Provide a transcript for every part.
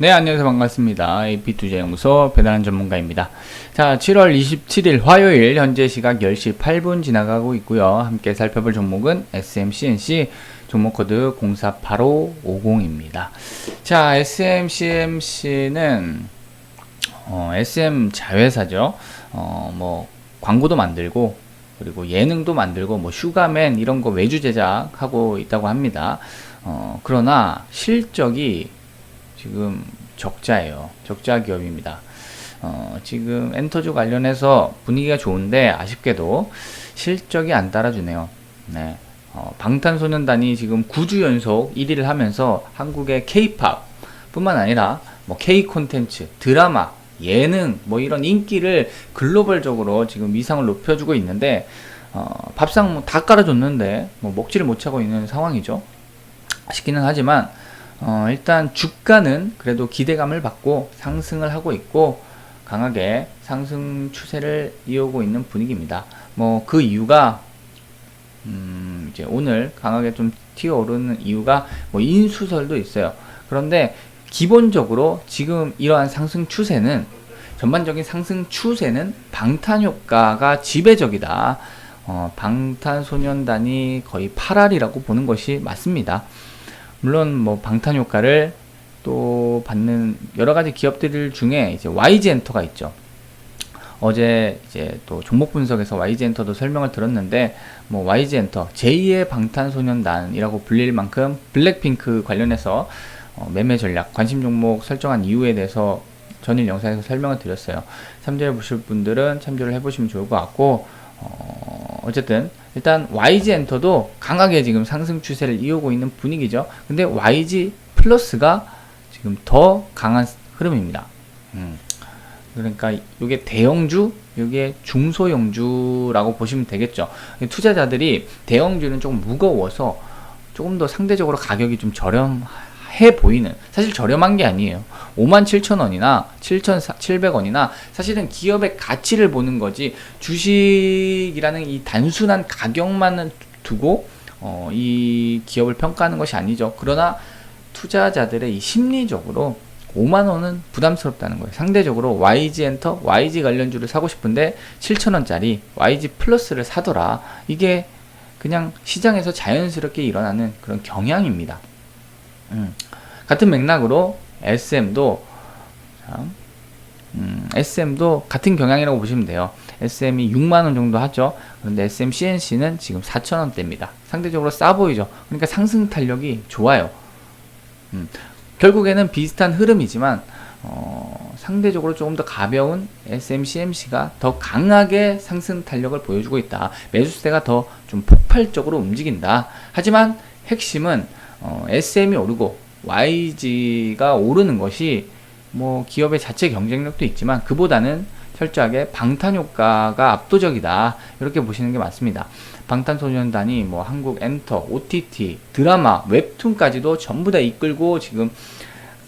네, 안녕하세요. 반갑습니다. AP투자연구소 배달한 전문가입니다. 자, 7월 27일 화요일 현재 시각 10시 8분 지나가고 있고요. 함께 살펴볼 종목은 SMCNC 종목 코드 048550입니다. 자, SMCMC는 어, SM 자회사죠. 어, 뭐 광고도 만들고 그리고 예능도 만들고 뭐 슈가맨 이런 거 외주 제작하고 있다고 합니다. 어, 그러나 실적이 지금 적자예요. 적자 기업입니다. 어, 지금 엔터주 관련해서 분위기가 좋은데 아쉽게도 실적이 안 따라주네요. 네. 어, 방탄소년단이 지금 9주 연속 1위를 하면서 한국의 K-팝 뿐만 아니라 뭐 K 콘텐츠, 드라마, 예능 뭐 이런 인기를 글로벌적으로 지금 위상을 높여주고 있는데 어, 밥상 뭐다 깔아줬는데 뭐 먹지를 못하고 있는 상황이죠. 아쉽기는 하지만 어, 일단 주가는 그래도 기대감을 받고 상승을 하고 있고 강하게 상승 추세를 이어오고 있는 분위기입니다. 뭐 그 이유가 음, 이제 오늘 강하게 좀 튀어오르는 이유가 뭐 인수설도 있어요. 그런데 기본적으로 지금 이러한 상승 추세는 전반적인 상승 추세는 방탄 효과가 지배적이다. 어, 방탄소년단이 거의 8알이라고 보는 것이 맞습니다. 물론 뭐 방탄 효과를 또 받는 여러 가지 기업들 중에 이제 YG 엔터가 있죠. 어제 이제 또 종목 분석에서 YG 엔터도 설명을 들었는데 뭐 YG 엔터 제2의 방탄소년단이라고 불릴 만큼 블랙핑크 관련해서 어 매매 전략 관심 종목 설정한 이유에 대해서 전일 영상에서 설명을 드렸어요. 참조해 보실 분들은 참조를 해 보시면 좋을 것 같고 어 어쨌든 일단 YG 엔터도 강하게 지금 상승 추세를 이어오고 있는 분위기죠. 근데 YG 플러스가 지금 더 강한 흐름입니다. 음. 그러니까 이게 대형주, 이게 중소형주라고 보시면 되겠죠. 투자자들이 대형주는 조금 무거워서 조금 더 상대적으로 가격이 좀 저렴 해 보이는 사실 저렴한 게 아니에요. 5만 7천 원이나 7,700원이나 사실은 기업의 가치를 보는 거지 주식이라는 이 단순한 가격만은 두고 어, 이 기업을 평가하는 것이 아니죠. 그러나 투자자들의 이 심리적으로 5만 원은 부담스럽다는 거예요. 상대적으로 YG 엔터, YG 관련주를 사고 싶은데 7천 원짜리 YG 플러스를 사더라. 이게 그냥 시장에서 자연스럽게 일어나는 그런 경향입니다. 음, 같은 맥락으로 SM도 자, 음, SM도 같은 경향이라고 보시면 돼요. SM이 6만 원 정도 하죠. 그런데 SM CNC는 지금 4천 원대입니다. 상대적으로 싸 보이죠. 그러니까 상승 탄력이 좋아요. 음, 결국에는 비슷한 흐름이지만 어, 상대적으로 조금 더 가벼운 SMCMC가 더 강하게 상승 탄력을 보여주고 있다. 매수세가 더 좀 폭발적으로 움직인다. 하지만 핵심은 어, SM이 오르고 YG가 오르는 것이 뭐 기업의 자체 경쟁력도 있지만 그보다는 철저하게 방탄 효과가 압도적이다. 이렇게 보시는 게 맞습니다. 방탄소년단이 뭐 한국 엔터, OTT, 드라마, 웹툰까지도 전부 다 이끌고 지금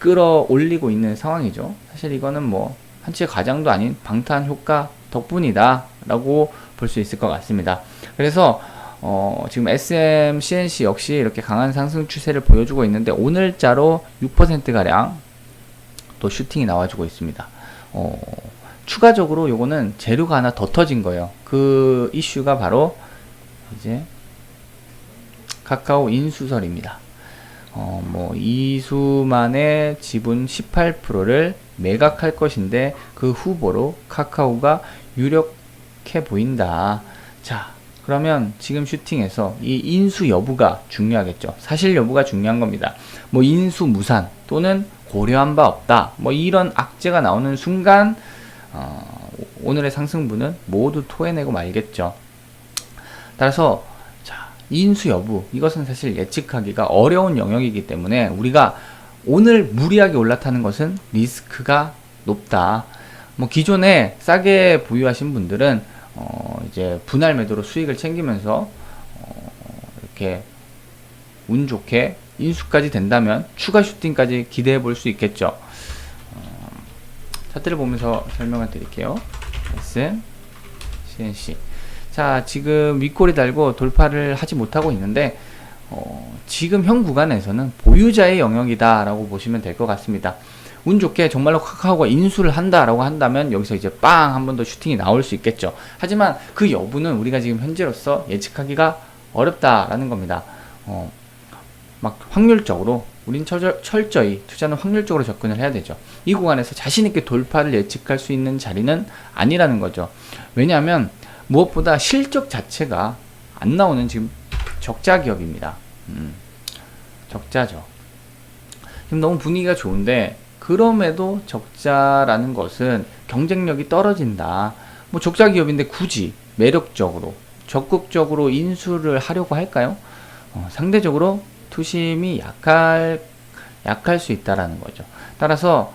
끌어올리고 있는 상황이죠. 사실 이거는 뭐 한치의 과장도 아닌 방탄 효과 덕분이다 라고 볼 수 있을 것 같습니다. 그래서 어, 지금 SM, CNC 역시 이렇게 강한 상승 추세를 보여주고 있는데 오늘자로 6%가량 또 슈팅이 나와주고 있습니다. 어, 추가적으로 요거는 재료가 하나 더 터진 거예요. 그 이슈가 바로 이제 카카오 인수설입니다. 어, 뭐 이수만의 지분 18%를 매각할 것인데 그 후보로 카카오가 유력해 보인다. 자, 그러면 지금 슈팅에서 이 인수 여부가 중요하겠죠. 사실 여부가 중요한 겁니다. 뭐 인수 무산 또는 고려한 바 없다. 뭐 이런 악재가 나오는 순간 어, 오늘의 상승분은 모두 토해내고 말겠죠. 따라서 자, 인수 여부 이것은 사실 예측하기가 어려운 영역이기 때문에 우리가 오늘 무리하게 올라타는 것은 리스크가 높다. 뭐 기존에 싸게 보유하신 분들은 어 이제 분할 매도로 수익을 챙기면서 어 이렇게 운 좋게 인수까지 된다면 추가 슈팅까지 기대해 볼 수 있겠죠. 어 차트를 보면서 설명을 드릴게요. S, CNC. 자, 지금 윗골이 달고 돌파를 하지 못하고 있는데, 어, 지금 현 구간에서는 보유자의 영역이다라고 보시면 될 것 같습니다. 운 좋게 정말로 카카오가 인수를 한다라고 한다면 여기서 이제 빵 한 번 더 슈팅이 나올 수 있겠죠. 하지만 그 여부는 우리가 지금 현재로서 예측하기가 어렵다라는 겁니다. 어, 막 확률적으로 우린 철저, 철저히 투자는 확률적으로 접근을 해야 되죠. 이 구간에서 자신 있게 돌파를 예측할 수 있는 자리는 아니라는 거죠. 왜냐하면 무엇보다 실적 자체가 안 나오는 지금 적자 기업입니다. 음, 적자죠. 지금 너무 분위기가 좋은데 그럼에도 적자라는 것은 경쟁력이 떨어진다. 뭐 적자 기업인데 굳이 매력적으로 적극적으로 인수를 하려고 할까요? 어, 상대적으로 투심이 약할 약할 수 있다라는 거죠. 따라서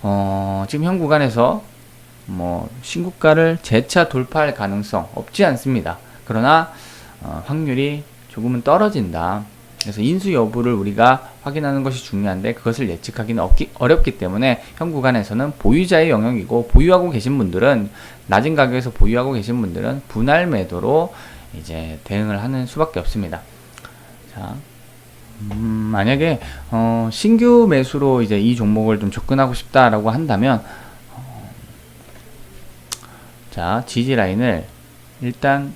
어, 지금 현 구간에서 뭐 신고가를 재차 돌파할 가능성 없지 않습니다. 그러나 어, 확률이 조금은 떨어진다. 그래서 인수 여부를 우리가 확인하는 것이 중요한데 그것을 예측하기는 없기, 어렵기 때문에 현 구간에서는 보유자의 영역이고 보유하고 계신 분들은 낮은 가격에서 보유하고 계신 분들은 분할 매도로 이제 대응을 하는 수밖에 없습니다. 자, 음, 만약에 어, 신규 매수로 이제 이 종목을 좀 접근하고 싶다라고 한다면 어, 자 지지 라인을 일단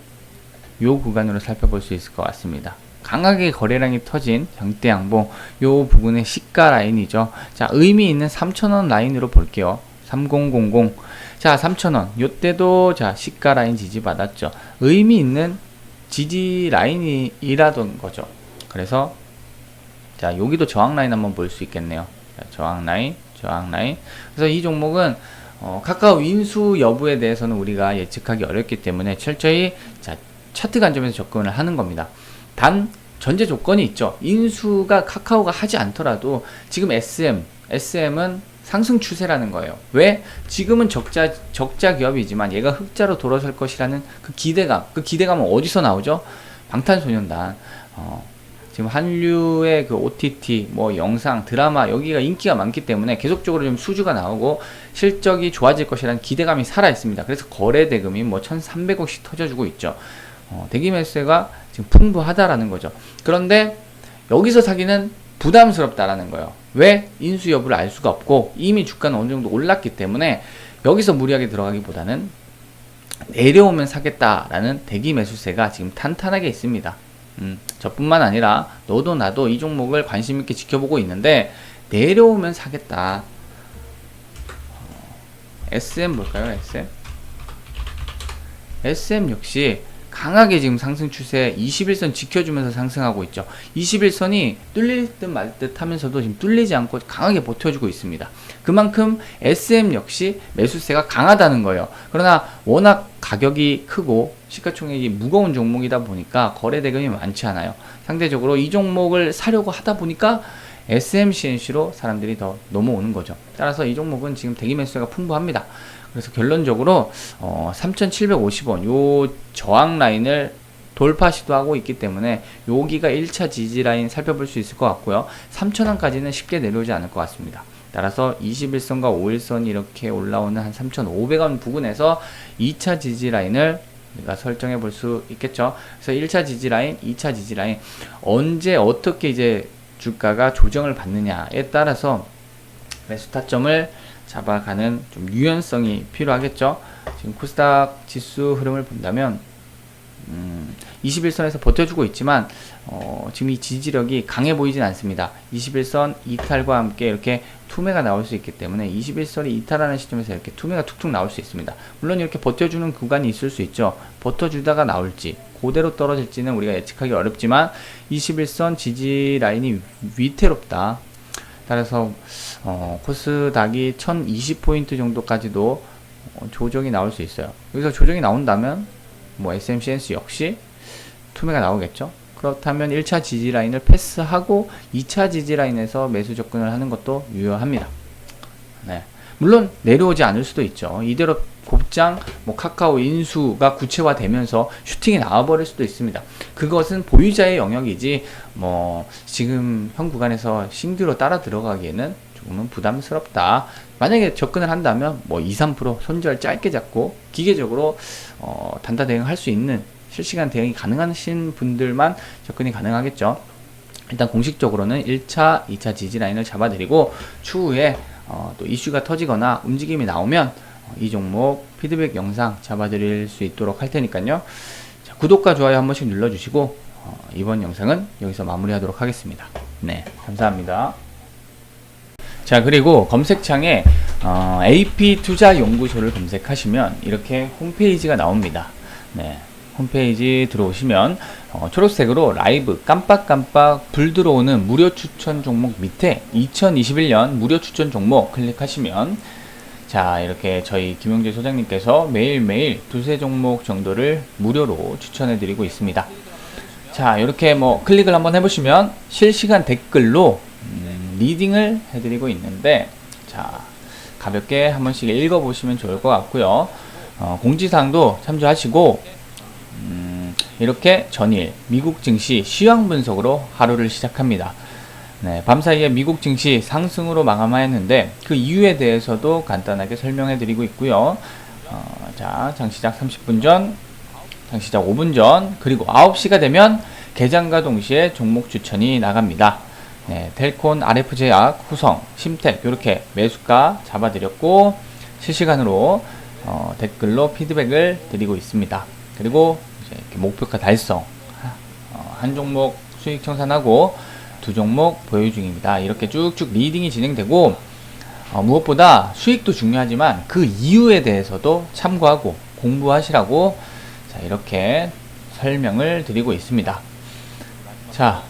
요 구간으로 살펴볼 수 있을 것 같습니다. 강하게 거래량이 터진 장대양봉 요 부분의 시가 라인이죠. 자 의미 있는 3,000원 라인으로 볼게요. 3000 자 3,000원 요때도 자 시가 라인 지지 받았죠. 의미 있는 지지 라인이라던 거죠. 그래서 자 여기도 저항 라인 한번 볼 수 있겠네요. 자, 저항 라인, 저항 라인. 그래서 이 종목은 어, 카카오 인수 여부에 대해서는 우리가 예측하기 어렵기 때문에 철저히 자 차트 관점에서 접근을 하는 겁니다. 단 전제 조건이 있죠. 인수가 카카오가 하지 않더라도 지금 SM, SM은 상승 추세라는 거예요. 왜? 지금은 적자 적자 기업이지만 얘가 흑자로 돌아설 것이라는 그 기대감, 그 기대감은 어디서 나오죠? 방탄소년단. 어, 지금 한류의 그 OTT, 뭐 영상, 드라마 여기가 인기가 많기 때문에 계속적으로 좀 수주가 나오고 실적이 좋아질 것이라는 기대감이 살아 있습니다. 그래서 거래 대금이 뭐 1,300억씩 터져주고 있죠. 어, 대기 매수가 지금 풍부하다라는 거죠. 그런데 여기서 사기는 부담스럽다라는 거예요. 왜? 인수 여부를 알 수가 없고 이미 주가는 어느 정도 올랐기 때문에 여기서 무리하게 들어가기보다는 내려오면 사겠다라는 대기 매수세가 지금 탄탄하게 있습니다. 음, 저뿐만 아니라 너도 나도 이 종목을 관심 있게 지켜보고 있는데 내려오면 사겠다. 어, SM 볼까요? SM? SM 역시 강하게 지금 상승 추세 21선 지켜주면서 상승하고 있죠. 21선이 뚫릴 듯 말 듯 하면서도 지금 뚫리지 않고 강하게 버텨주고 있습니다. 그만큼 SM 역시 매수세가 강하다는 거예요. 그러나 워낙 가격이 크고 시가총액이 무거운 종목이다 보니까 거래 대금이 많지 않아요. 상대적으로 이 종목을 사려고 하다 보니까 SMCNC로 사람들이 더 넘어오는 거죠. 따라서 이 종목은 지금 대기 매수가 풍부합니다. 그래서 결론적으로 어, 3,750원 요 저항 라인을 돌파 시도하고 있기 때문에 여기가 1차 지지 라인 살펴볼 수 있을 것 같고요. 3,000원까지는 쉽게 내려오지 않을 것 같습니다. 따라서 21선과 5일선이 이렇게 올라오는 한 3,500원 부근에서 2차 지지 라인을 우리가 설정해 볼 수 있겠죠. 그래서 1차 지지 라인, 2차 지지 라인 언제 어떻게 이제 주가가 조정을 받느냐에 따라서 매수 타점을 잡아가는 좀 유연성이 필요하겠죠. 지금 코스닥 지수 흐름을 본다면 음, 21선에서 버텨주고 있지만 어, 지금 이 지지력이 강해 보이진 않습니다. 21선 이탈과 함께 이렇게 투매가 나올 수 있기 때문에 21선이 이탈하는 시점에서 이렇게 투매가 툭툭 나올 수 있습니다. 물론 이렇게 버텨주는 구간이 있을 수 있죠. 버텨주다가 나올지 그대로 떨어질지는 우리가 예측하기 어렵지만 21선 지지 라인이 위태롭다. 따라서 어, 코스닥이 1020포인트 정도까지도 어, 조정이 나올 수 있어요. 여기서 조정이 나온다면 뭐 SMCNS 역시 투매가 나오겠죠. 그렇다면 1차 지지 라인을 패스하고 2차 지지 라인에서 매수 접근을 하는 것도 유효합니다. 네. 물론 내려오지 않을 수도 있죠. 이대로 곱장 뭐 카카오 인수가 구체화되면서 슈팅이 나와버릴 수도 있습니다. 그것은 보유자의 영역이지 뭐 지금 현 구간에서 신규로 따라 들어가기에는 조금은 부담스럽다. 만약에 접근을 한다면 뭐 2, 3% 손절 짧게 잡고 기계적으로 어, 단타 대응할 수 있는 실시간 대응이 가능하신 분들만 접근이 가능하겠죠. 일단 공식적으로는 1차, 2차 지지 라인을 잡아드리고 추후에 어, 또 이슈가 터지거나 움직임이 나오면 어, 이 종목 피드백 영상 잡아드릴 수 있도록 할 테니까요. 자, 구독과 좋아요 한 번씩 눌러주시고 어, 이번 영상은 여기서 마무리하도록 하겠습니다. 네, 감사합니다. 자 그리고 검색창에 어, AP 투자 연구소를 검색하시면 이렇게 홈페이지가 나옵니다. 네, 홈페이지 들어오시면 어, 초록색으로 라이브 깜빡깜빡 불 들어오는 무료 추천 종목 밑에 2021년 무료 추천 종목 클릭하시면 자 이렇게 저희 김용재 소장님께서 매일매일 두세 종목 정도를 무료로 추천해 드리고 있습니다. 자 이렇게 뭐 클릭을 한번 해보시면 실시간 댓글로 음, 리딩을 해드리고 있는데 자 가볍게 한 번씩 읽어보시면 좋을 것 같고요. 어, 공지사항도 참조하시고 음, 이렇게 전일 미국 증시 시황 분석으로 하루를 시작합니다. 네, 밤사이에 미국 증시 상승으로 마감하였는데 그 이유에 대해서도 간단하게 설명해 드리고 있고요. 어, 자, 장 시작 30분 전, 장 시작 5분 전, 그리고 9시가 되면 개장과 동시에 종목 추천이 나갑니다. 네, 텔콘, RF제약, 후성, 심텍 이렇게 매수가 잡아드렸고 실시간으로 어, 댓글로 피드백을 드리고 있습니다. 그리고 목표가 달성 어, 한 종목 수익 청산하고 두 종목 보유 중입니다. 이렇게 쭉쭉 리딩이 진행되고 어, 무엇보다 수익도 중요하지만 그 이유에 대해서도 참고하고 공부하시라고 자, 이렇게 설명을 드리고 있습니다. 자,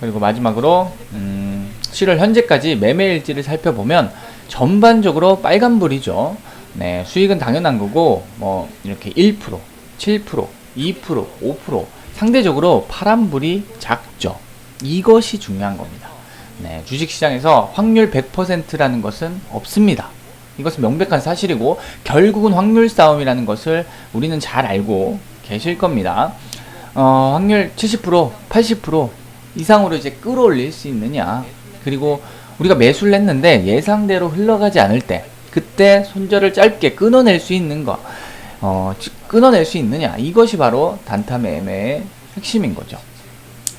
그리고 마지막으로 음, 7월 현재까지 매매일지를 살펴보면 전반적으로 빨간불이죠. 네, 수익은 당연한 거고 뭐 이렇게 1%, 7%, 2%, 5% 상대적으로 파란불이 작죠. 이것이 중요한 겁니다. 네, 주식시장에서 확률 100%라는 것은 없습니다. 이것은 명백한 사실이고 결국은 확률 싸움이라는 것을 우리는 잘 알고 계실 겁니다. 어, 확률 70%, 80% 이상으로 이제 끌어올릴 수 있느냐. 그리고 우리가 매수를 했는데 예상대로 흘러가지 않을 때 그때 손절을 짧게 끊어낼 수 있는 거. 어, 지- 끊어낼 수 있느냐. 이것이 바로 단타 매매의 핵심인 거죠.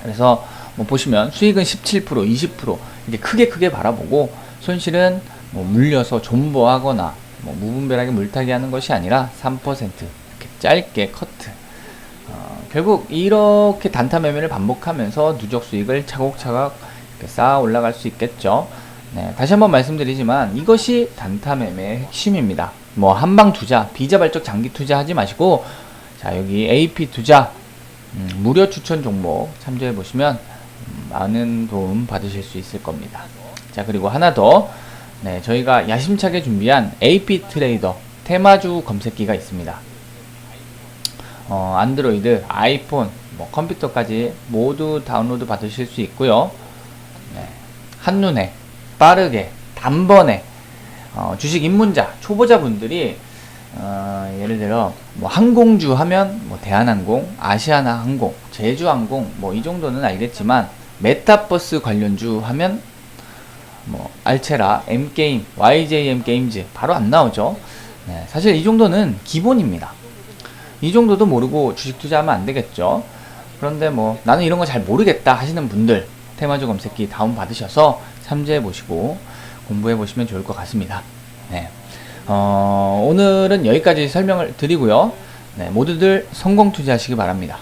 그래서 뭐 보시면 수익은 17%, 20% 이렇게 크게 크게 바라보고 손실은 뭐 물려서 존버하거나 뭐 무분별하게 물타기 하는 것이 아니라 3% 이렇게 짧게 커트. 어, 결국 이렇게 단타 매매를 반복하면서 누적 수익을 차곡차곡 쌓아 올라갈 수 있겠죠. 네, 다시 한번 말씀드리지만 이것이 단타 매매의 핵심입니다. 뭐 한방 투자, 비자발적 장기 투자 하지 마시고 자 여기 AP 투자 음, 무료 추천 종목 참조해 보시면 음, 많은 도움 받으실 수 있을 겁니다. 자 그리고 하나 더 네, 저희가 야심차게 준비한 AP 트레이더 테마주 검색기가 있습니다. 어, 안드로이드, 아이폰, 뭐 컴퓨터까지 모두 다운로드 받으실 수 있고요. 네, 한눈에 빠르게 단번에 어, 주식 입문자 초보자분들이 어, 예를 들어 뭐 항공주 하면 뭐 대한항공, 아시아나항공, 제주항공 뭐 이 정도는 알겠지만 메타버스 관련주 하면 뭐 알체라, M게임, YJM 게임즈 바로 안 나오죠. 네, 사실 이 정도는 기본입니다. 이 정도도 모르고 주식 투자하면 안 되겠죠. 그런데 뭐 나는 이런 거 잘 모르겠다 하시는 분들 테마주 검색기 다운 받으셔서 참조해 보시고 공부해 보시면 좋을 것 같습니다. 네. 어, 오늘은 여기까지 설명을 드리고요. 네, 모두들 성공 투자하시기 바랍니다.